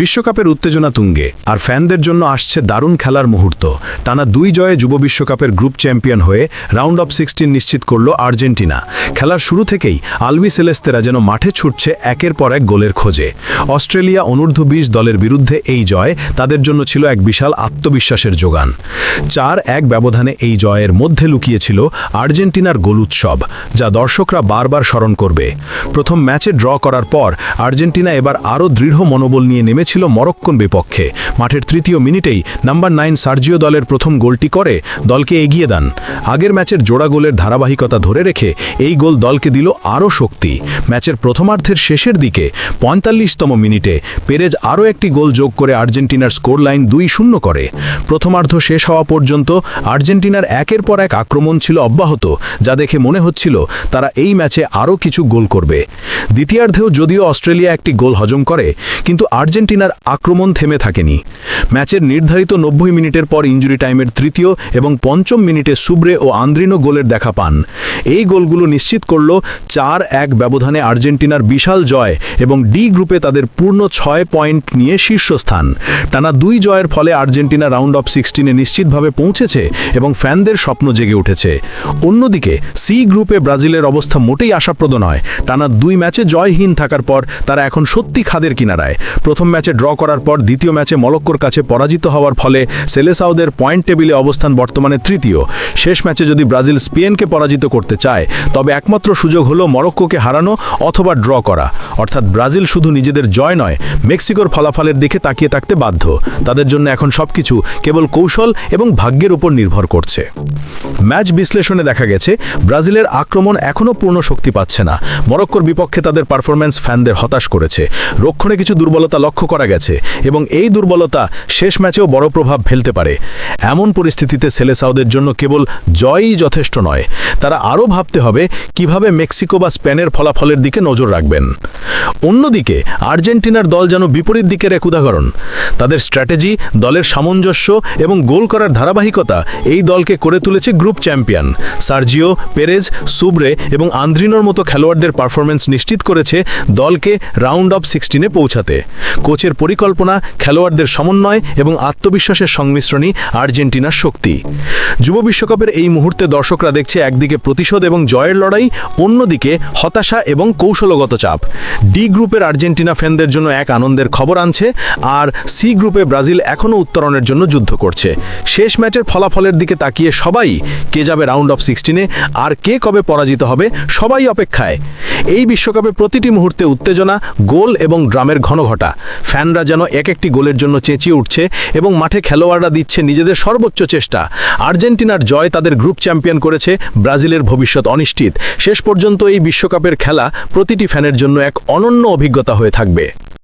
বিশ্বকাপের উত্তেজনা তুঙ্গে, আর ফ্যানদের জন্য আসছে দারুণ খেলার মুহূর্ত। টানা দুই জয়ে যুব বিশ্বকাপের গ্রুপ চ্যাম্পিয়ন হয়ে রাউন্ড অফ সিক্সটিন নিশ্চিত করল আর্জেন্টিনা। খেলার শুরু থেকেই আলবি সেলেস্তেরা যেন মাঠে ছুটছে একের পর এক গোলের খোঁজে। অস্ট্রেলিয়া অনূর্ধ্ব বিশ দলের বিরুদ্ধে এই জয় তাদের জন্য ছিল এক বিশাল আত্মবিশ্বাসের যোগান। চার এক ব্যবধানে এই জয়ের মধ্যে লুকিয়েছিল আর্জেন্টিনার গোল উৎসব, যা দর্শকরা বারবার স্মরণ করবে। প্রথম ম্যাচে ড্র করার পর আর্জেন্টিনা এবার আরও দৃঢ় মনোবল নিয়ে নেমেছিল মরক্কন বিপক্ষে। মাঠের তৃতীয় মিনিটেই নাম্বার নাইন সার্জিও দলের প্রথম গোলটি করে দলকে এগিয়ে দেন। আগের ম্যাচের জোড়া গোলের ধারাবাহিকতা ধরে রেখে এই গোল দলকে দিল আরও শক্তি। ম্যাচের প্রথমার্ধের শেষের দিকে পঁয়তাল্লিশতম মিনিটে পেরেজ আরও একটি গোল যোগ করে আর্জেন্টিনার স্কোর লাইন দুই শূন্য করে। প্রথমার্ধ শেষ হওয়া পর্যন্ত আর্জেন্টিনার একের পর এক আক্রমণ ছিল অব্যাহত, যা দেখে মনে হচ্ছিল তারা এই ম্যাচে আরও কিছু গোল করবে। দ্বিতীয়ার্ধেও যদিও অস্ট্রেলিয়া একটি গোল হজম করে, কিন্তু আর্জেন্টিনার আক্রমণ থেমে থাকেনি। ম্যাচের নির্ধারিত নব্বই মিনিটের পর ইঞ্জুরি টাইমের তৃতীয় এবং পঞ্চম মিনিটে সুব্রে ও আন্দ্রিনো গোলের দেখা পান। এই গোলগুলো নিশ্চিত করল চার এক ব্যবধানে আর্জেন্টিনার বিশাল জয় এবং ডি গ্রুপে তাদের পূর্ণ ছয় পয়েন্ট নিয়ে শীর্ষস্থান। টানা দুই জয়ের ফলে আর্জেন্টিনা রাউন্ড অফ সিক্সটিনে নিশ্চিতভাবে পৌঁছেছে এবং ফ্যানদের স্বপ্ন জেগে উঠেছে। অন্যদিকে, সি গ্রুপে ব্রাজিলের অবস্থা মোটেই আশাপ্রদ নয়। টানা দুই ম্যাচে জয়হীন থাকার পর তারা এখন সত্যি খাদের কিনারায়। প্রথম ম্যাচে ড্র করার পর দ্বিতীয় ম্যাচে মলক্কোর কাছে পরাজিত হওয়ার ফলে সেলেসাউদের পয়েন্ট টেবিলে অবস্থান বর্তমানে তৃতীয়। শেষ ম্যাচে যদি ব্রাজিল স্পেনকে পরাজিত করতে চায়, তবে একমাত্র সুযোগ হলো মরক্কোকে হারানো অথবা ড্র করা। অর্থাৎ ব্রাজিল শুধু নিজেদের জয় নয়, মেক্সিকোর ফলাফলের দিকে তাকিয়ে থাকতে বাধ্য। তাদের জন্য এখন সবকিছু কেবল কৌশল এবং ভাগ্যের উপর নির্ভর করছে। ম্যাচ বিশ্লেষণে দেখা গেছে, ব্রাজিলের আক্রমণ এখনও পূর্ণ শক্তি পাচ্ছে না। মরক্কোর বিপক্ষে তাদের পারফরম্যান্স ফ্যানদের হতাশ করেছে। রক্ষণে কিছু দুর্বলতা লক্ষ্য করা গেছে এবং এই দুর্বলতা শেষ ম্যাচেও বড় প্রভাব ফেলতে পারে। এমন পরিস্থিতিতে সেলেসাউদের জন্য কেবল জয়ই যথেষ্ট নয়, তারা আরও ভাবতে হবে কীভাবে মেক্সিকো বা স্পেনের ফলাফলের দিকে নজর রাখবেন। অন্যদিকে, আর্জেন্টিনার দল যেন বিপরীত দিকের এক উদাহরণ। তাদের স্ট্র্যাটেজি, দলের সামঞ্জস্য এবং গোল করার ধারাবাহিকতা এই দলকে করে তুলেছে group champion. Sergio, Perez, Subiabre এবং আন্দ্রিনোর মতো খেলোয়াড়দের পারফরমেন্স নিশ্চিত করেছে দলকে রাউন্ড অফ সিক্সটিনে পৌঁছাতে। কোচের পরিকল্পনা, খেলোয়াড়দের সমন্বয় এবং আত্মবিশ্বাসের সংমিশ্রণই আর্জেন্টিনার শক্তি। যুব বিশ্বকাপের এই মুহূর্তে দর্শকরা দেখছে একদিকে প্রতিশোধ এবং জয়ের লড়াই, অন্যদিকে হতাশা এবং কৌশলগত চাপ। ডি গ্রুপের আর্জেন্টিনা ফ্যানদের জন্য এক আনন্দের খবর আনছে আর সি গ্রুপে ব্রাজিল এখনও উত্তরণের জন্য যুদ্ধ করছে। শেষ ম্যাচের ফলাফলের দিকে তাকিয়ে সবাই, কে যাবে রাউন্ড অফ সিক্সটিনে আর কে কবে পরাজিত হবে, সবাই অপেক্ষায়। এই বিশ্বকাপে প্রতিটি মুহূর্তে উত্তেজনা, গোল এবং ড্রামের ঘনঘটা। ফ্যানরা যেন এক একটি গোলের জন্য চেঁচিয়ে উঠছে এবং মাঠে খেলোয়াড়রা দিচ্ছে নিজেদের সর্বোচ্চ চেষ্টা। আর্জেন্টিনার জয় তাদের গ্রুপ চ্যাম্পিয়ন করেছে, ব্রাজিলের ভবিষ্যৎ অনিশ্চিত। শেষ পর্যন্ত এই বিশ্বকাপের খেলা প্রতিটি ফ্যানের জন্য এক অনন্য অভিজ্ঞতা হয়ে থাকবে।